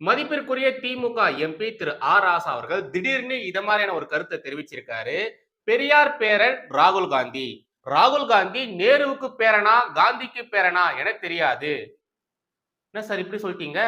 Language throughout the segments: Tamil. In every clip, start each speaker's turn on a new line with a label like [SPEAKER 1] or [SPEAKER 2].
[SPEAKER 1] மதிப்பிற்குரிய திமுக எம்பி திரு ஆர் ராசா அவர்கள் திடீர்னு இத மாதிரியான ஒரு கருத்தை தெரிவிச்சிருக்காரு. பெரியார் பேரன் ராகுல் காந்தி. ராகுல் காந்தி நேருவுக்கு பேரனா காந்திக்கு பேரனா என தெரியாது. என்ன சார் இப்படி சொல்லிட்டீங்க?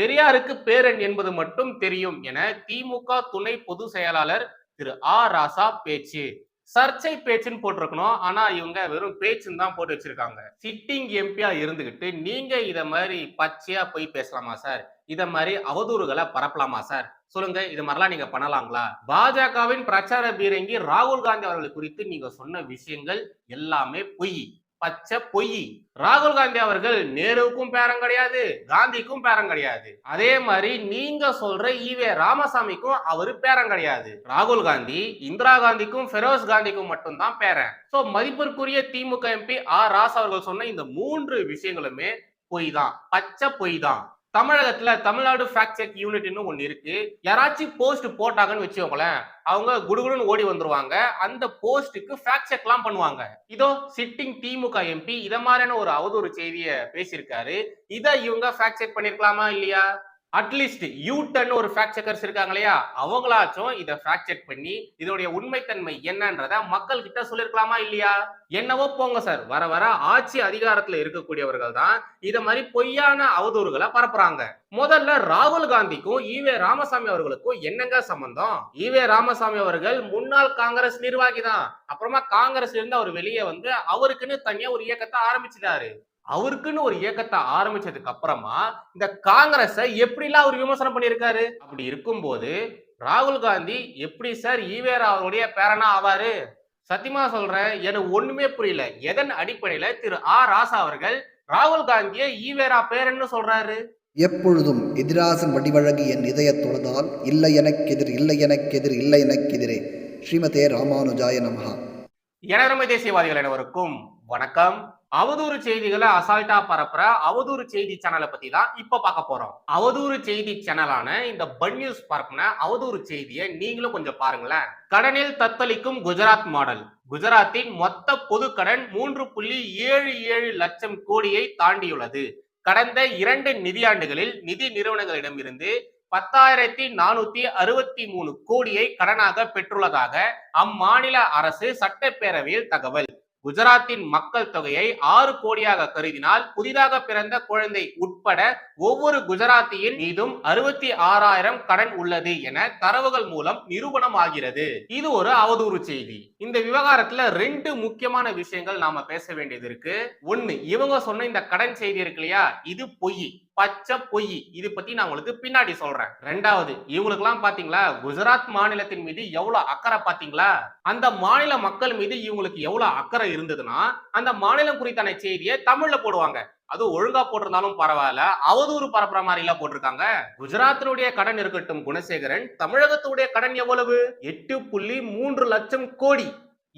[SPEAKER 1] பெரியாருக்கு பேரன் என்பது மட்டும் தெரியும் என திமுக துணை பொதுச் செயலாளர் திரு ஆர் ராசா பேச்சு. சர்ச்சை பேச்சுன்னு போட்டிருக்கணும். ஆனா இவங்க வெறும் பேச்சுன்னு தான் போட்டு வச்சிருக்காங்க. சிட்டிங் எம்பியா இருந்துகிட்டு நீங்க இத மாதிரி பச்சையா போய் பேசலாமா சார்? இத மாதிரி அவதூறுகளை பரப்பலாமா சார்? சொல்லுங்க இது மாதிரிலாம் நீங்க பண்ணலாங்களா? பாஜகவின் பிரச்சார பீரங்கி ராகுல் காந்தி அவர்கள் குறித்து நீங்க சொன்ன விஷயங்கள் எல்லாமே பொய். பச்சை பொய். ராகுல் காந்தி அவர்கள் நேருவுக்கும் பேரம் கிடையாது காந்திக்கும் பேரம் கிடையாது. அதே மாதிரி நீங்க சொல்ற ஈவே ராமசாமிக்கும் அவரு பேரம் கிடையாது. ராகுல் காந்தி இந்திரா காந்திக்கும் ஃபெரோஸ் காந்திக்கும் மட்டும்தான் பேரன். சோ மதிப்பிற்குரிய திமுக எம்பி ஆர் ராஸ் அவர்கள் சொன்ன இந்த மூன்று விஷயங்களுமே பொய் தான். பச்சை பொய் தான். தமிழகத்துல தமிழ்நாடு ஃபேக்ட் செக் யூனிட்னு ஒன்று இருக்கு. யாராச்சும் போஸ்ட் போட்டாங்கன்னு வச்சுக்கோங்களேன் அவங்க குடுகுடுன்னு ஓடி வந்துருவாங்க. அந்த போஸ்ட்டுக்கு ஃபேக்ட் செக்லாம் பண்ணுவாங்க. இதோ சிட்டிங் திமுக எம்பி இத மாதிரியான ஒரு அவதூறு செய்தியை பேசியிருக்காரு. இதை இவங்க ஃபேக்ட் செக் பண்ணிருக்கலாமா இல்லையா? அட்லீஸ்ட் யூட்டன் ஒரு ஃபேக்ட் செக்கர்ஸ் இருக்காங்க இல்லையா? அவங்களாச்சும் இதை ஃபேக்ட் செக் பண்ணி இதோடைய உண்மைத்தன்மை என்னன்றத மக்கள் கிட்ட சொல்லிருக்கலாமா இல்லையா? என்னவோ போங்க சார் வர வர ஆட்சி அதிகாரத்துல இருக்கக்கூடியவர்கள் தான் இத மாதிரி பொய்யான அவதூறுகளை பரப்புறாங்க. முதல்ல ராகுல் காந்திக்கும் ஈவே ராமசாமி அவர்களுக்கும் என்னங்க சம்பந்தம்? ஈவே ராமசாமி அவர்கள் முன்னாள் காங்கிரஸ் நிர்வாகி தான். அப்புறமா காங்கிரஸ்ல இருந்து அவர் வெளியே வந்து அவருக்குன்னு தனியா ஒரு இயக்கத்தை ஆரம்பிச்சிட்டாரு. அவருக்குன்னு ஒரு இயக்கத்தை ஆரம்பிச்சதுக்கு அப்புறமா இந்த காங்கிரஸை எப்படிலாம் அவர் விமர்சனம் பண்ணியிருக்காரு? அப்படி இருக்கும்போது ராகுல் காந்தி எப்படி சார் ஈவேரா அவருடைய பேரனா ஆவாரு? சத்தியமா சொல்றேன் எனக்கு ஒண்ணுமே புரியல. எதன் அடிப்படையில திரு ஆர் ராசா அவர்கள் ராகுல் காந்தியை ஈவேரா பேரன்னு சொல்றாரு?
[SPEAKER 2] எப்பொழுதும் எதிராசன் வடிவழகு என் இதயத் தொழுதால் இல்லை எனக்கெதிர் இல்லை எனக்கெதிர் இல்லை எனக்கெதிரே. ஸ்ரீமதே ராமானுஜாய நமஹா.
[SPEAKER 1] எனதருமை தேசியவாதிகள் அனைவருக்கும் வணக்கம். அவதூறு செய்திகளை அசால்ட்டா பரப்புற அவதூறு செய்தி சேனலை பத்தி தான் இப்ப பார்க்க போறோம். அவதூறு செய்தி சேனலான இந்த பன் நியூஸ் பரப்புன அவதூறு செய்தியை நீங்களும் கொஞ்சம் பாருங்களேன். கடனில் தத்தளிக்கும் குஜராத் மாடல். குஜராத்தின் மொத்த பொது கடன் மூன்று புள்ளி ஏழு ஏழு லட்சம் கோடியை தாண்டியுள்ளது. கடந்த இரண்டு நிதியாண்டுகளில் நிதி நிறுவனங்களிடமிருந்து பத்தாயிரத்தி நானூத்தி அறுபத்தி மூணு கோடியை கடனாக பெற்றுள்ளதாக அம்மாநில அரசு சட்டப்பேரவையில் தகவல். குஜராத்தின் மக்கள் தொகையை ஆறு கோடியாக கருதினால் புதிதாக பிறந்த குழந்தை உட்பட ஒவ்வொரு குஜராத்தியின் மீதும் அறுபத்தி ஆறாயிரம் கடன் உள்ளது என தரவுகள் மூலம் நிரூபணம் ஆகிறது இது ஒரு அவதூறு செய்தி. இந்த விவகாரத்துல ரெண்டு முக்கியமான விஷயங்கள் நாம பேச வேண்டியது இருக்கு. ஒண்ணு இவங்க சொன்ன இந்த கடன் செய்தி இருக்கு இல்லையா? இது பொய். பச்சை பொய். இது பத்தி நான் உங்களுக்கு பின்னாடி சொல்றேன். ரெண்டாவது இவங்களுக்கு எல்லாம் பாத்தீங்களா? குஜராத் மாநிலத்தின் மீது எவ்வளவு அக்கறை பாத்தீங்களா? அந்த மாநில மக்கள் மீது இவங்களுக்கு எவ்வளவு அக்கறை இருந்ததுன்னா அந்த மாநிலம் குறித்தான செய்தியை தமிழ்ல போடுவாங்க. அது ஒழுங்கா போட்டிருந்தாலும் பரவாயில்ல. அவதூறு பரப்புற மாதிரி எல்லாம் போட்டிருக்காங்க. குஜராத்தினுடைய கடன் இருக்கட்டும் குணசேகரன் தமிழகத்துடைய கடன் எவ்வளவு? எட்டு புள்ளி மூன்று லட்சம் கோடி.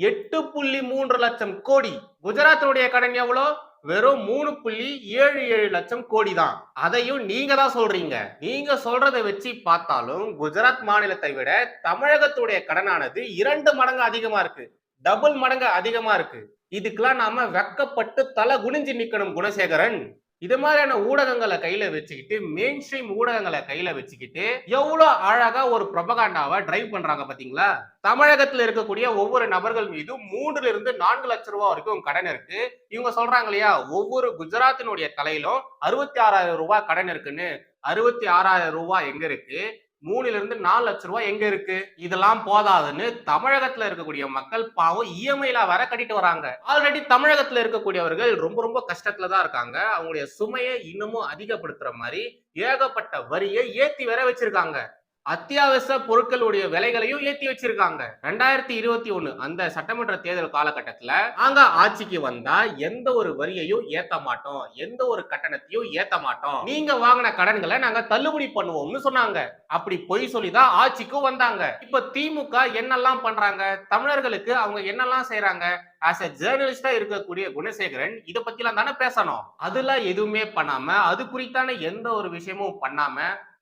[SPEAKER 1] எட்டு புள்ளி மூன்று லட்சம் கோடி. குஜராத்தினுடைய கடன் எவ்வளோ வெறும் மூணு புள்ளி ஏழு ஏழு லட்சம் கோடி தான் அதையும் நீங்க தான் சொல்றீங்க. நீங்க சொல்றதை வச்சு பார்த்தாலும் குஜராத் மாநிலத்தை விட தமிழகத்துடைய கடனானது இரண்டு மடங்கு அதிகமா இருக்கு. டபுள் மடங்கு அதிகமா இருக்கு. இதுக்கெல்லாம் நாம வெக்கப்பட்டு தலை குனிஞ்சு நிக்கணும் குணசேகரன். இது மாதிரியான ஊடகங்களை கையில வச்சுக்கிட்டு மெயின் ஸ்ட்ரீம் ஊடகங்களை கையில வச்சுக்கிட்டு எவ்வளவு அழகா ஒரு ப்ரொபகாண்டாவை டிரைவ் பண்றாங்க பாத்தீங்களா? தமிழகத்துல இருக்கக்கூடிய ஒவ்வொரு நபர்கள் மீதும் மூன்றுல இருந்து நான்கு லட்சம் ரூபாய் வரைக்கும் கடன் இருக்கு. இவங்க சொல்றாங்க இல்லையா ஒவ்வொரு குஜராத்தினுடைய தலையிலும் அறுபத்தி ஆறாயிரம் ரூபாய் கடன் இருக்குன்னு. அறுபத்தி ஆறாயிரம் ரூபாய் எங்க இருக்கு? மூணுல இருந்து நாலு லட்சம் ரூபாய் எங்க இருக்கு? இதெல்லாம் போதாதுன்னு தமிழகத்துல இருக்கக்கூடிய மக்கள் பாவம் இஎம்ஐல வர கட்டிட்டு வராங்க. ஆல்ரெடி தமிழகத்துல இருக்கக்கூடியவர்கள் ரொம்ப ரொம்ப கஷ்டத்துல தான் இருக்காங்க. அவங்களுடைய சுமையை இன்னமும் அதிகப்படுத்துற மாதிரி ஏகப்பட்ட வரியை ஏத்தி வர வச்சிருக்காங்க. அத்தியாவசிய பொருட்களுடைய விலைகளையும் ஏற்றி வச்சிருக்காங்க. ரெண்டாயிரத்தி இருபத்தி ஒண்ணு அந்த சட்டமன்ற தேர்தல் காலகட்டத்துல நாங்க ஆட்சிக்கு வந்தா எந்த ஒரு வரியையும் ஏத்த மாட்டோம். எந்த ஒரு கட்டணத்தையும் ஏத்த மாட்டோம். நீங்க வாங்கின கடன்களை நாங்க தள்ளுபடி பண்ணுவோம்னு சொன்னாங்க. அப்படி பொய் சொல்லிதான் ஆட்சிக்கும் வந்தாங்க. இப்ப திமுக என்னெல்லாம் பண்றாங்க? தமிழர்களுக்கு அவங்க என்னெல்லாம் செய்யறாங்க ஆஸ் அ ஜேர்னலிஸ்டா இருக்கக்கூடிய குணசேகரன் இத பத்திலாம் தானே பேசணும். அதெல்லாம் எதுவுமே பண்ணாம அது குறித்தான எந்த ஒரு விஷயமும் பண்ணாம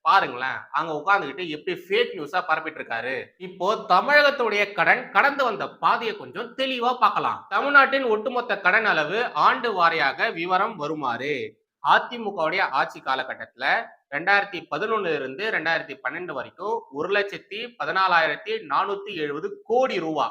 [SPEAKER 1] பாருங்களேன். அங்க உட்காந்துக்கிட்டு எப்படி ஃபேக் நியூஸா பரப்பிட்டு இருக்காரு இப்போ தமிழகத்துடைய கடன் கடந்து வந்த பாதையை கொஞ்சம் தெளிவா பார்க்கலாம். தமிழ்நாட்டின் ஒட்டுமொத்த கடன் அளவு ஆண்டு வாரியாக விவரம் வருமாறு. அதிமுகவுடைய ஆட்சி காலகட்டத்துல ரெண்டாயிரத்தி பதினொன்னுல இருந்து ரெண்டாயிரத்தி பன்னெண்டு வரைக்கும் ஒரு லட்சத்தி பதினாலாயிரத்தி நானூத்தி எழுபது கோடி ரூபா.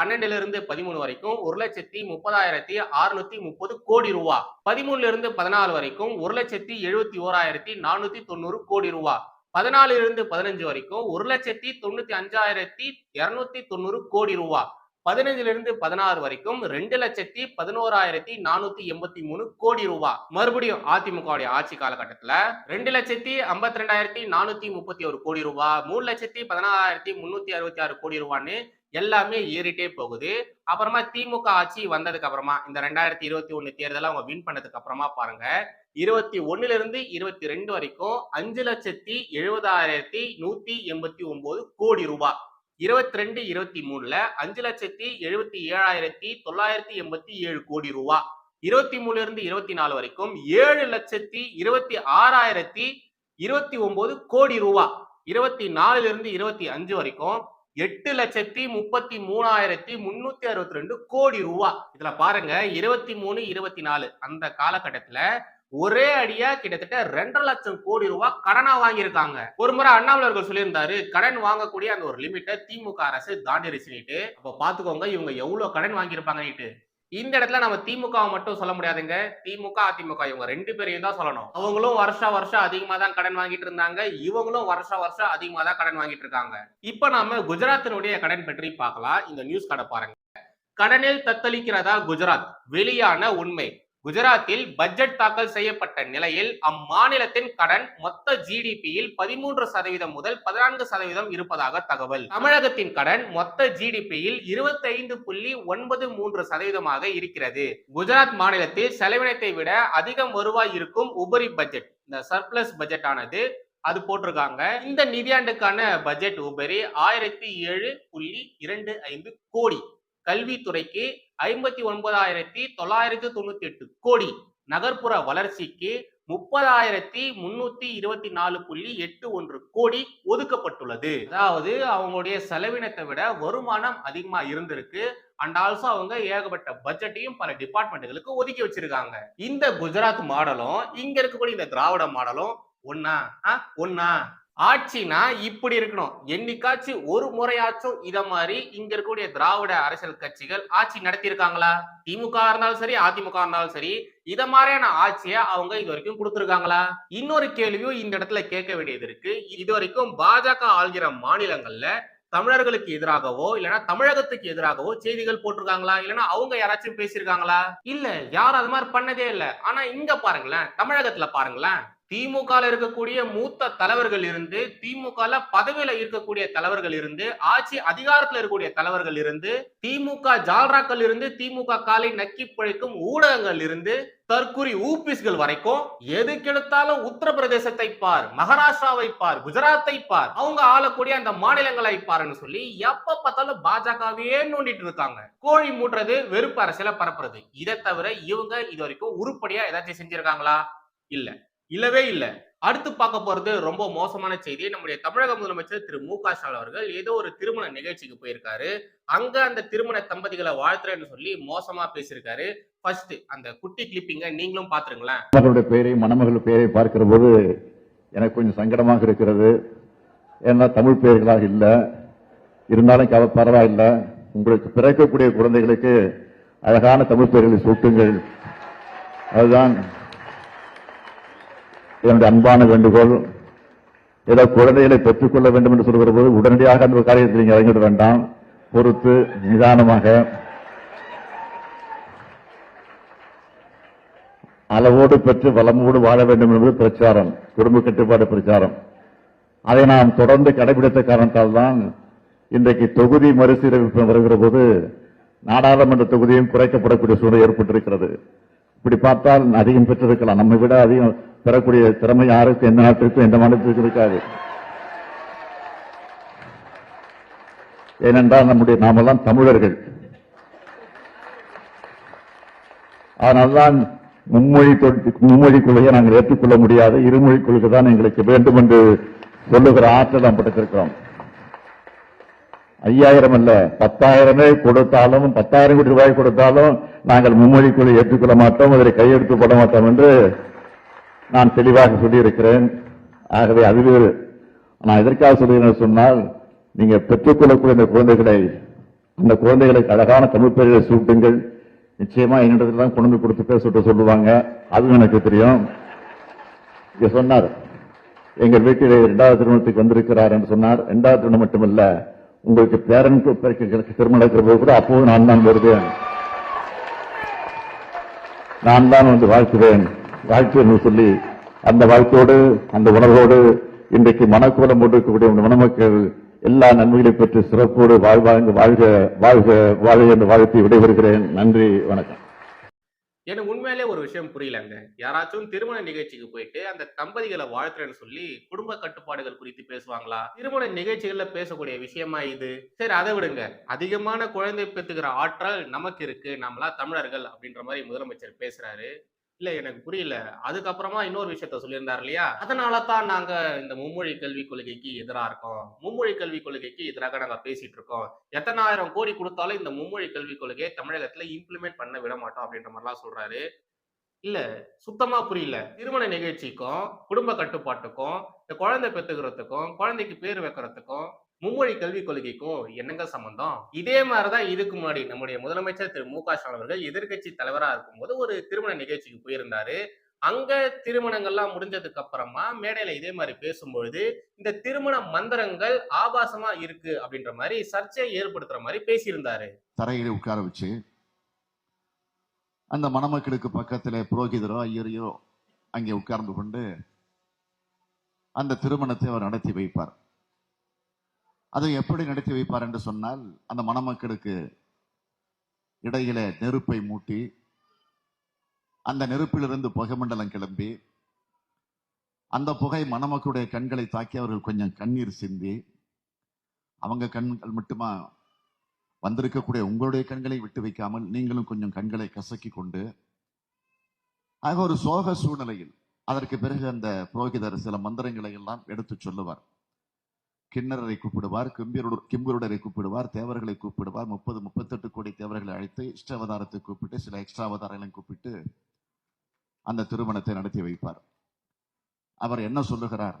[SPEAKER 1] பன்னெண்டுல இருந்து பதிமூணு வரைக்கும் ஒரு லட்சத்தி முப்பதாயிரத்தி அறுநூத்தி முப்பது கோடி ரூபா. பதிமூணுல இருந்து பதினாலு வரைக்கும் ஒரு லட்சத்தி எழுபத்தி ஓராயிரத்தி நானூத்தி தொண்ணூறு கோடி ரூபா. பதினாலுல இருந்து பதினஞ்சு வரைக்கும் ஒரு லட்சத்தி தொண்ணூத்தி அஞ்சாயிரத்தி இருநூத்தி தொண்ணூறு கோடி ரூபா. பதினஞ்சுல இருந்து பதினாறு வரைக்கும் ரெண்டு லட்சத்தி பதினோராயிரத்தி நானூத்தி எண்பத்தி மூணு கோடி ரூபாய் மறுபடியும் அதிமுகவுடைய ஆட்சி காலகட்டத்துல ரெண்டு லட்சத்தி ஐம்பத்தி ரெண்டாயிரத்தி நானூத்தி முப்பத்தி ஒரு கோடி ரூபாய் மூணு லட்சத்தி பதினாறாயிரத்தி முன்னூத்தி அறுபத்தி ஆறு கோடி ரூபான்னு எல்லாமே ஏறிட்டே போகுது. அப்புறமா திமுக ஆட்சி வந்ததுக்கு அப்புறமா இந்த ரெண்டாயிரத்தி இருபத்தி ஒண்ணு தேர்தலை அவங்க வின் பண்ணதுக்கு அப்புறமா பாருங்க இருபத்தி ஒண்ணுல இருந்து இருபத்தி ரெண்டு வரைக்கும் அஞ்சு லட்சத்தி எழுபதாயிரத்தி நூத்தி எண்பத்தி ஒன்பது கோடி ரூபாய். இருபத்தி ரெண்டு இருபத்தி மூணுல அஞ்சு லட்சத்தி எழுபத்தி ஏழாயிரத்தி தொள்ளாயிரத்தி எண்பத்தி ஏழு கோடி ரூபா இருபத்தி மூணுல இருந்து இருபத்தி நாலு வரைக்கும் ஏழு லட்சத்தி இருபத்தி ஆறாயிரத்தி இருபத்தி ஒன்பது கோடி ரூபா இருபத்தி நாலுல இருந்து இருபத்தி அஞ்சு வரைக்கும் எட்டு லட்சத்தி முப்பத்தி மூணாயிரத்தி முன்னூத்தி அறுபத்தி ரெண்டு கோடி ரூபா. இதுல பாருங்க இருபத்தி மூணு இருபத்தி நாலு. அந்த காலகட்டத்துல ஒரே அடியா கிட்டத்தட்ட ரெண்டரை லட்சம் கோடி ரூபாய் கடனா வாங்கியிருக்காங்க. ஒரு முறை அண்ணாமலர்கள் சொல்லியிருந்தாரு கடன் வாங்கக்கூடிய அந்த ஒரு லிமிட்டை திமுக அரசு தாண்டிருச்சுன்னுட்டு. அப்ப பாத்துக்கோங்க இவங்க எவ்வளவு கடன் வாங்கியிருப்பாங்கன்னுட்டு. இந்த இடத்துல நம்ம திமுக வை மட்டும் சொல்ல முடியாதுங்க. திமுக அதிமுக இவங்க ரெண்டு பேரையும் தான் சொல்லணும். அவங்களும் வருஷா வருஷம் அதிகமா தான் கடன் வாங்கிட்டு இருந்தாங்க. இவங்களும் வருஷா வருஷம் அதிகமா தான் கடன் வாங்கிட்டு இருக்காங்க. இப்ப நாம குஜராத்தினுடைய கடன் பற்றி பார்க்கலாம். இந்த நியூஸ் கடை பாருங்க. கடனில் தத்தளிக்கிறதா குஜராத்? வெளியான உண்மை. குஜராத்தில் பட்ஜெட் தாக்கல் செய்யப்பட்ட நிலையில் அம்மாநிலத்தின் கடன் மொத்த ஜிடிபியில் பதிமூன்று சதவீதம் முதல் பதினான்கு சதவீதம் இருப்பதாக தகவல். தமிழகத்தின் கடன் மொத்த ஜிடிபியில் இருபத்தைந்து புள்ளி ஒன்பது மூன்று சதவீதமாக இருக்கிறது. குஜராத் மாநிலத்தில் செலவினத்தை விட அதிகம் வருவாய் இருக்கும் உபரி பட்ஜெட் இந்த சர்ப்ளஸ் பட்ஜெட் ஆனது அது போட்டிருக்காங்க. இந்த நிதியாண்டுக்கான பட்ஜெட் உபரி ஆயிரத்தி ஏழு புள்ளி இரண்டு ஐந்து கோடி. கல்வித்துறைக்கு ஐம்பத்தி ஒன்பதாயிரத்தி தொள்ளாயிரத்தி தொண்ணூத்தி எட்டு கோடி. நகர்ப்புற வளர்ச்சிக்கு முப்பதாயிரத்தி முன்னூத்தி இருபத்தி நாலு புள்ளி எட்டு ஒன்று கோடி ஒதுக்கப்பட்டுள்ளது. அதாவது அவங்களுடைய செலவினத்தை விட வருமானம் அதிகமா இருந்திருக்கு. அண்ட் ஆல்சோ அவங்க ஏகப்பட்ட பட்ஜெட்டையும் பல டிபார்ட்மெண்ட்டுகளுக்கு ஒதுக்கி வச்சிருக்காங்க. இந்த குஜராத் மாடலும் இங்க இருக்கக்கூடிய இந்த திராவிட மாடலும் ஒன்னா ஆ? ஒன்னா ஆட்சினா இப்படி இருக்கணும். என்னைக்காச்சும் ஒரு முறையாச்சும் இத மாதிரி இங்க இருக்கக்கூடிய திராவிட அரசியல் கட்சிகள் ஆட்சி நடத்தியிருக்காங்களா? திமுக இருந்தாலும் சரி அதிமுக இருந்தாலும் சரி இத மாதிரியான ஆட்சியை அவங்க இது வரைக்கும் கொடுத்துருக்காங்களா? இன்னொரு கேள்வியும் இந்த இடத்துல கேட்க வேண்டியது இருக்கு. இது வரைக்கும் பாஜக ஆள்கிற மாநிலங்கள்ல தமிழர்களுக்கு எதிராகவோ இல்லைன்னா தமிழகத்துக்கு எதிராகவோ செய்திகள் போட்டிருக்காங்களா? இல்லைன்னா அவங்க யாராச்சும் பேசியிருக்காங்களா? இல்ல யாரும் அது மாதிரி பண்ணதே இல்லை. ஆனா இங்க பாருங்களேன் தமிழகத்துல பாருங்களேன் திமுக இருக்கக்கூடிய மூத்த தலைவர்கள் இருந்து திமுக பதவியில இருக்கக்கூடிய தலைவர்கள் இருந்து ஆட்சி அதிகாரத்தில் இருக்கக்கூடிய தலைவர்கள் இருந்து திமுக ஜால்ராக்கள் இருந்து திமுக காலை நக்கி பிழைக்கும் ஊடகங்கள் இருந்து தற்குறி ஊபிஸ்கள் வரைக்கும் எதுக்கெடுத்தாலும் உத்தரப்பிரதேசத்தை பார் மகாராஷ்டிராவை பார் குஜராத்தை பார் அவங்க ஆளக்கூடிய அந்த மாநிலங்களை பாருன்னு சொல்லி எப்ப பார்த்தாலும் பாஜகவே நோண்டிட்டு இருக்காங்க. கோழி மூட்டுறது வெறுப்பு அரசியல பரப்புறது. இதை தவிர இவங்க இது வரைக்கும் உருப்படியா ஏதாச்சும் செஞ்சிருக்காங்களா? இல்ல. இல்லவே இல்லை. அடுத்து பார்க்க போறது ரொம்ப மோசமான செய்தி. நம்முடைய தமிழக முதலமைச்சர் திரு மு க ஸ்டாலின் அவர்கள் ஏதோ ஒரு திருமண நிகழ்ச்சிக்கு போயிருக்காரு. அங்க அந்த திருமண தம்பதிகளை வாழ்த்துறேன்னு சொல்லி மோசமா பேசியிருக்காரு. ஃபர்ஸ்ட் அந்த குட்டி கிளிப்பிங்க நீங்களும் பாத்துருங்களேன்
[SPEAKER 3] மகளுடைய பெயரை மணமகள் பெயரை பார்க்கிற போது எனக்கு கொஞ்சம் சங்கடமாக இருக்கிறது. ஏன்னா தமிழ் பெயர்களாக இல்லை. இருந்தாலும் கவ- பரவாயில்லை. உங்களுக்கு பிறக்கக்கூடிய குழந்தைகளுக்கு அழகான தமிழ் பெயர்களை சூட்டுங்கள். அதுதான் என்னுடைய அன்பான வேண்டுகோள் ஏதோ குழந்தைகளை பெற்றுக்கொள்ள வேண்டும் என்று சொல்கிற போது உடனடியாக அந்த காரியத்தில் நீங்கள் இறங்கிட வேண்டாம். பொறுத்து நிதானமாக. அளவோடு பெற்று வளமோடு வாழ வேண்டும் என்பது பிரச்சாரம் குடும்ப கட்டுப்பாடு பிரச்சாரம். அதை நாம் தொடர்ந்து கடைபிடித்த காரணத்தால் தான் இன்றைக்கு தொகுதி மறுசீரமைப்பு வருகிற போது நாடாளுமன்ற தொகுதியும் குறைக்கப்படக்கூடிய சூழல் ஏற்பட்டிருக்கிறது. இப்படி பார்த்தால் அதிகம் பெற்றிருக்கலாம். நம்மை விட அதிகம் பெறக்கூடிய திறமை யாருக்கும் எந்த நாட்டிற்கும் எந்த மாநிலத்திற்கும் இருக்காது. ஏனென்றால் நம்முடைய நாமெல்லாம் தமிழர்கள். அதனால்தான் மும்மொழி மும்மொழி கொள்கையை நாங்கள் ஏற்றுக்கொள்ள முடியாது இருமொழி கொள்கை தான் எங்களுக்கு வேண்டும் என்று சொல்லுகிற ஆற்றல் நாம் படைத்திருக்கிறோம். ஐயாயிரம் அல்ல பத்தாயிரமே கொடுத்தாலும் பத்தாயிரம் கோடி ரூபாய் கொடுத்தாலும் நாங்கள் மும்மொழி கொள்கை ஏற்றுக்கொள்ள மாட்டோம் அதில் கையெழுத்து போட மாட்டோம் என்று நான் தெளிவாக சொல்லியிருக்கிறேன். ஆகவே அதுவே நான் எதற்காக சொல்கிறேன் சொன்னால் நீங்க பெற்றுக்கொள்ளக்கூடிய இந்த குழந்தைகளை அந்த குழந்தைகளுக்கு அழகான தமிழ் பெயர்களை சூட்டுங்கள். நிச்சயமா என்னிடத்துல தான் கொண்டு வந்து கொடுத்து பேர் சுட்டு சொல்லுவாங்க. அதுவும் எனக்கு தெரியும். இங்க சொன்னார் எங்கள் வீட்டிலே இரண்டாவது திருமணத்துக்கு வந்திருக்கிறார் என்று சொன்னார். இரண்டாவது திருமணம் மட்டுமல்ல உங்களுக்கு பேரன் திருமணம் நடக்கிற போது கூட அப்போது நான் தான் வருவேன். நான் தான் வந்து வாழ்த்துவேன். வாழ்த்து என்று சொல்லி அந்த வாழ்த்தோடு அந்த உணர்வோடு இன்றைக்கு மனக்கோலம் போட்டிருக்கக்கூடிய மணமக்கள் எல்லா நன்மைகளை பெற்று சிறப்போடு வாழ்வாங்க வாழ்க வாழ்க வாழ்க என்று வாழ்த்தி விடைபெறுகிறேன். நன்றி வணக்கம்.
[SPEAKER 1] எனக்கு உண்மையிலே ஒரு விஷயம் புரியலங்க. யாராச்சும் திருமண நிகழ்ச்சிக்கு போயிட்டு அந்த தம்பதிகளை வாழ்த்துறேன்னு சொல்லி குடும்ப கட்டுப்பாடுகள் குறித்து பேசுவாங்களா? திருமண நிகழ்ச்சிகள்ல பேசக்கூடிய விஷயமா இது? சரி அதை விடுங்க. அதிகமான குழந்தை பெற்றுக்கிற ஆற்றல் நமக்கு இருக்கு. நம்மளா தமிழர்கள் அப்படின்ற மாதிரி முதலமைச்சர் பேசுறாரு. இல்ல எனக்கு புரியல. அதுக்கப்புறமா இன்னொரு விஷயத்த சொல்லியிருந்தார் இல்லையா? அதனால தான் நாங்க இந்த மும்மொழி கல்விக் கொள்கைக்கு எதிராக இருக்கோம். மும்மொழி கல்விக் கொள்கைக்கு எதிராக நாங்க பேசிட்டு இருக்கோம். எத்தனாயிரம் கோடி கொடுத்தாலும் இந்த மும்மொழி கல்விக் கொள்கையை தமிழகத்துல இம்ப்ளிமெண்ட் பண்ண விட மாட்டோம் அப்படின்ற மாதிரிலாம் சொல்றாரு. இல்ல சுத்தமா புரியல. திருமண நிகழ்ச்சிக்கும் குடும்ப கட்டுப்பாட்டுக்கும் இந்த குழந்தை பெத்துக்கிறதுக்கும் குழந்தைக்கு பேர் வைக்கிறதுக்கும் மும்மொழி கல்விக் கொள்கைக்கும் என்னங்க சம்பந்தம்? இதே மாதிரிதான் இதுக்கு முன்னாடி நம்முடைய முதலமைச்சர் திரு மு க ஸ்டாலின் அவர்கள் எதிர்கட்சி தலைவரா இருக்கும்போது ஒரு திருமண நிகழ்ச்சிக்கு போயிருந்தாரு. அங்க திருமணங்கள்லாம் முடிஞ்சதுக்கு அப்புறமா மேடையில இதே மாதிரி பேசும்பொழுது இந்த திருமண மந்திரங்கள் ஆபாசமா இருக்கு அப்படின்ற மாதிரி சர்ச்சையை ஏற்படுத்துற மாதிரி பேசியிருந்தாரு.
[SPEAKER 4] தரையிலே உட்கார வச்சு அந்த மணமக்களுக்கு பக்கத்துல புரோகிதரோ ஐயரையோ அங்கே உட்கார்ந்து கொண்டு அந்த திருமணத்தை அவர் நடத்தி வைப்பார். அதை எப்படி நடத்தி வைப்பார் என்று சொன்னால் அந்த மணமக்களுக்கு இடையில நெருப்பை மூட்டி அந்த நெருப்பிலிருந்து புகைமண்டலம் கிளம்பி அந்த புகை மணமக்களுடைய கண்களை தாக்கி அவர்கள் கொஞ்சம் கண்ணீர் சிந்தி அவங்க கண்கள் மட்டுமா வந்திருக்கக்கூடிய உங்களுடைய கண்களை விட்டு வைக்காமல் நீங்களும் கொஞ்சம் கண்களை கசக்கி கொண்டு ஆக ஒரு சோக சூழ்நிலையில் அதற்கு பிறகு அந்த புரோகிதர் சில மந்திரங்களை எல்லாம் எடுத்து சொல்லுவார். கிண்ணறரை கூப்பிடுவார் கிம்பியருட கிம்பருடரை கூப்பிடுவார் தேவர்களை கூப்பிடுவார். முப்பது முப்பத்தெட்டு கோடி தேவர்களை அழைத்து இஷ்டாவதாரத்தை கூப்பிட்டு சில எக்ஸ்ட்ரா அவதாரங்களையும் கூப்பிட்டு அந்த திருமணத்தை நடத்தி வைப்பார். அவர் என்ன சொல்லுகிறார்?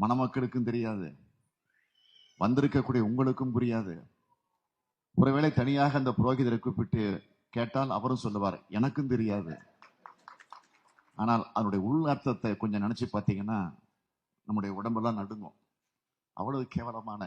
[SPEAKER 4] மணமக்களுக்கும் தெரியாது. வந்திருக்கக்கூடிய உங்களுக்கும் புரியாது. ஒருவேளை தனியாக அந்த புரோகிதரை கூப்பிட்டு கேட்டால் அவரும் சொல்லுவார் எனக்கும் தெரியாது. ஆனால் அதனுடைய உள் அர்த்தத்தை கொஞ்சம் நினைச்சு பார்த்தீங்கன்னா நம்முடைய உடம்பெல்லாம் நடுங்கும். அவ்வளவு கேவலமான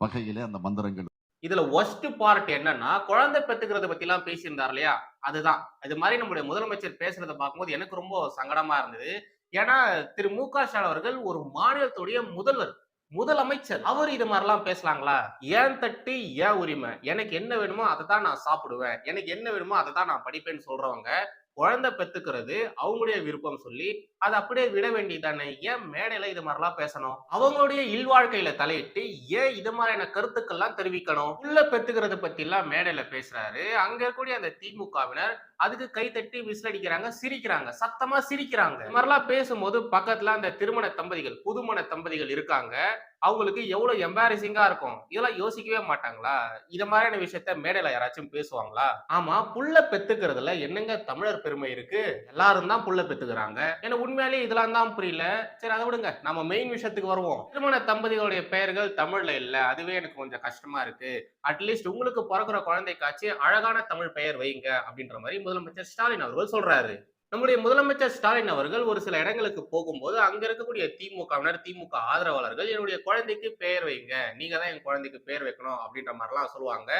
[SPEAKER 4] வகையில அந்த மந்திரங்கள்.
[SPEAKER 1] இதுல ஒஸ்ட் பார்ட் என்னன்னா குழந்தை பெத்துக்கிறத பத்தி எல்லாம் பேசியிருந்தார் இல்லையா? அதுதான். இது மாதிரி நம்முடைய முதலமைச்சர் பேசுறத பார்க்கும்போது எனக்கு ரொம்ப சங்கடமா இருந்தது. ஏன்னா திரு மு க ஸ்டாலின் அவர்கள் ஒரு மாநிலத்துடைய முதல்வர் முதலமைச்சர். அவர் இது மாதிரிலாம் பேசலாங்களா? ஏன் தட்டு ஏன் உரிமை? எனக்கு என்ன வேணுமோ அதை தான் நான் சாப்பிடுவேன். எனக்கு என்ன வேணுமோ அதை தான் நான் படிப்பேன்னு சொல்றவங்க குழந்தை பெத்துக்கிறது அவங்களுடைய விருப்பம் சொல்லி அதை அப்படியே விட வேண்டியதானே ஏன் மேடையில இது மாதிரிலாம் பேசணும்? அவங்களுடைய இல்வாழ்க்கையில தலையிட்டு ஏன் இது மாதிரியான கருத்துக்கள்லாம் தெரிவிக்கணும்? உள்ள பெத்துக்கிறத பத்தி எல்லாம் மேடையில பேசுறாரு. அங்க இருக்கக்கூடிய அந்த திமுகவினர் அதுக்கு கை தட்டி விசிலடிக்கிறாங்க சிரிக்கிறாங்க. சத்தமா சிரிக்கிறாங்க. இது மாதிரிலாம் பேசும்போது பக்கத்துல அந்த திருமண தம்பதிகள் புதுமண தம்பதிகள் இருக்காங்க. அவங்களுக்கு எவ்வளவு எம்பாரசிங்கா இருக்கும்? இதெல்லாம் யோசிக்கவே மாட்டாங்களா? இத மாதிரியான விஷயத்த மேடையில யாராச்சும் பேசுவாங்களா? ஆமா புள்ள பெத்துக்கிறதுல என்னங்க தமிழர் பெருமை இருக்கு? எல்லாரும் தான் புள்ள பெத்துக்கிறாங்க. ஏன்னா உண்மையாலேயே இதெல்லாம் தான் புரியல. சரி அதை விடுங்க. நம்ம மெயின் விஷயத்துக்கு வருவோம். திருமண தம்பதிகளுடைய பெயர்கள் தமிழ்ல இல்ல. அதுவே எனக்கு கொஞ்சம் கஷ்டமா இருக்கு. அட்லீஸ்ட் உங்களுக்கு பிறக்கிற குழந்தைக்காச்சு அழகான தமிழ் பெயர் வைங்க அப்படின்ற மாதிரி முதலமைச்சர் ஸ்டாலின் அவர்கள் சொல்றாரு. நம்முடைய முதலமைச்சர் ஸ்டாலின் அவர்கள் ஒரு சில இடங்களுக்கு போகும்போது அங்க இருக்கக்கூடிய திமுகவினர் திமுக ஆதரவாளர்கள் என்னுடைய குழந்தைக்கு பெயர் வைங்க. நீங்க தான் என் குழந்தைக்கு பெயர் வைக்கணும் அப்படின்ற மாதிரிலாம் சொல்லுவாங்க.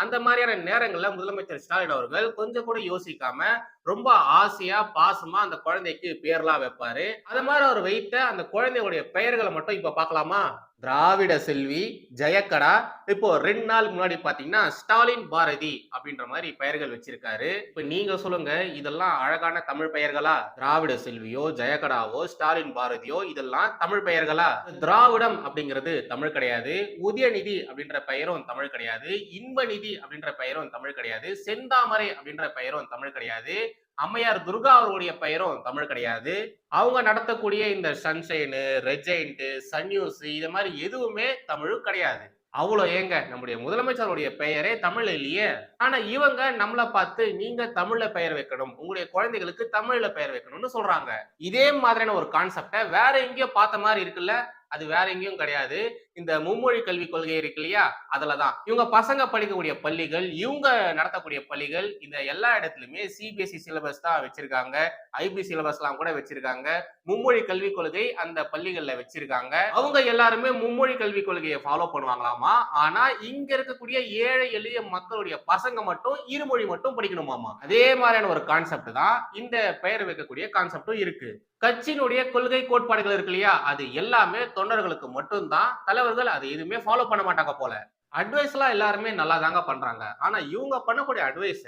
[SPEAKER 1] அந்த மாதிரியான நேரங்கள்ல முதலமைச்சர் ஸ்டாலின் அவர்கள் கொஞ்சம் கூட யோசிக்காம ரொம்ப ஆசையா பாசமா அந்த குழந்தைக்கு பேர்லாம் வைப்பாரு. அது மாதிரி அவர் வைத்த அந்த குழந்தையுடைய பெயர்களை மட்டும் இப்ப பார்க்கலாமா? திராவிட செல்வி ஜெயக்கடா இப்போ ரெண்டு நாள் முன்னாடி பாத்தீங்கன்னா ஸ்டாலின் பாரதி அப்படின்ற மாதிரி பெயர்கள் வச்சிருக்காரு. இப்ப நீங்க சொல்லுங்க இதெல்லாம் அழகான தமிழ் பெயர்களா? திராவிட செல்வியோ ஜெயக்கடாவோ ஸ்டாலின் பாரதியோ இதெல்லாம் தமிழ் பெயர்களா? திராவிடம் அப்படிங்கிறது தமிழ் கிடையாது. உதயநிதி அப்படின்ற பெயரும் தமிழ் கிடையாது. இன்பநிதி அப்படின்ற பெயரும் தமிழ் கிடையாது. செந்தாமரை அப்படின்ற பெயரும் தமிழ் கிடையாது. அம்மையார் துர்கா அவர்களுடைய பெயரும் தமிழ் கிடையாது. அவங்க நடத்தக்கூடிய இந்த சன்ஷைனு ரெஜைன்ட் சன் நியூஸ் இது மாதிரி எதுவுமே தமிழ் கிடையாது. அவ்வளோ ஏங்க நம்முடைய முதலமைச்சருடைய பெயரே தமிழ் இல்லையே. ஆனா இவங்க நம்மள பார்த்து நீங்க தமிழ்ல பெயர் வைக்கணும் உங்களுடைய குழந்தைகளுக்கு தமிழ்ல பெயர் வைக்கணும்னு சொல்றாங்க. இதே மாதிரியான ஒரு கான்செப்டை வேற எங்கேயோ பார்த்த மாதிரி இருக்குல்ல அது வேற எங்கேயும் கிடையாது. இந்த மும்மொழி கல்விக் கொள்கை இருக்கு இல்லையா? அதுலதான். இவங்க பசங்க படிக்கக்கூடிய பள்ளிகள் இவங்க நடத்தக்கூடிய பள்ளிகள் இந்த எல்லா இடத்துலயுமே சிபிஎஸ்இ சிலபஸ் தான் வச்சிருக்காங்க. ஐபி சிலபஸ்லாம் கூட வச்சிருக்காங்க. மும்மொழி கல்விக் கொள்கை அந்த பள்ளிகள்ல வச்சிருக்காங்க. அவங்க எல்லாருமே மும்மொழி கல்விக் கொள்கையை ஃபாலோ பண்ணுவாங்களாமா? ஆனா இங்க இருக்கக்கூடிய ஏழை எளிய மக்களுடைய பசங்க மட்டும் இருமொழி மட்டும் படிக்கணுமாமா? அதே மாதிரியான ஒரு கான்செப்ட் தான் இந்த பெயர் வைக்கக்கூடிய கான்செப்டும் இருக்கு. கட்சியினுடைய கொள்கை கோட்பாடுகள் இருக்கு இல்லையா? அது எல்லாமே தொண்டர்களுக்கு மட்டும்தான். தலைவர்கள் அது எதுவுமே ஃபாலோ பண்ண மாட்டாங்க போல. அட்வைஸ் எல்லாம் எல்லாருமே நல்லா தாங்க பண்றாங்க. ஆனா இவங்க பண்ணக்கூடிய அட்வைஸ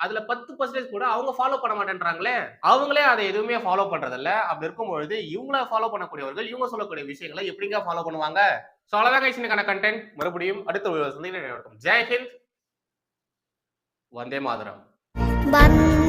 [SPEAKER 1] அதுல பத்து பர்சன்டேஜ் கூட அவங்க ஃபாலோ பண்ண மாட்டேன்றாங்களே. அவங்களே அதை எதுவுமே ஃபாலோ பண்றது இல்ல அப்படி இருக்கும்பொழுது இவங்கள ஃபாலோ பண்ணக்கூடியவர்கள் இவங்க சொல்லக்கூடிய விஷயங்களை எப்படிங்க ஃபாலோ பண்ணுவாங்க? ஸோ அவ்வளோதான் கைசினுக்கான கண்டென்ட் மறுபடியும் அடுத்த ஒரு சந்திக்கிறேன் ஜெய் ஹிந்த். வந்தே மாதரம்.
[SPEAKER 5] வந்தே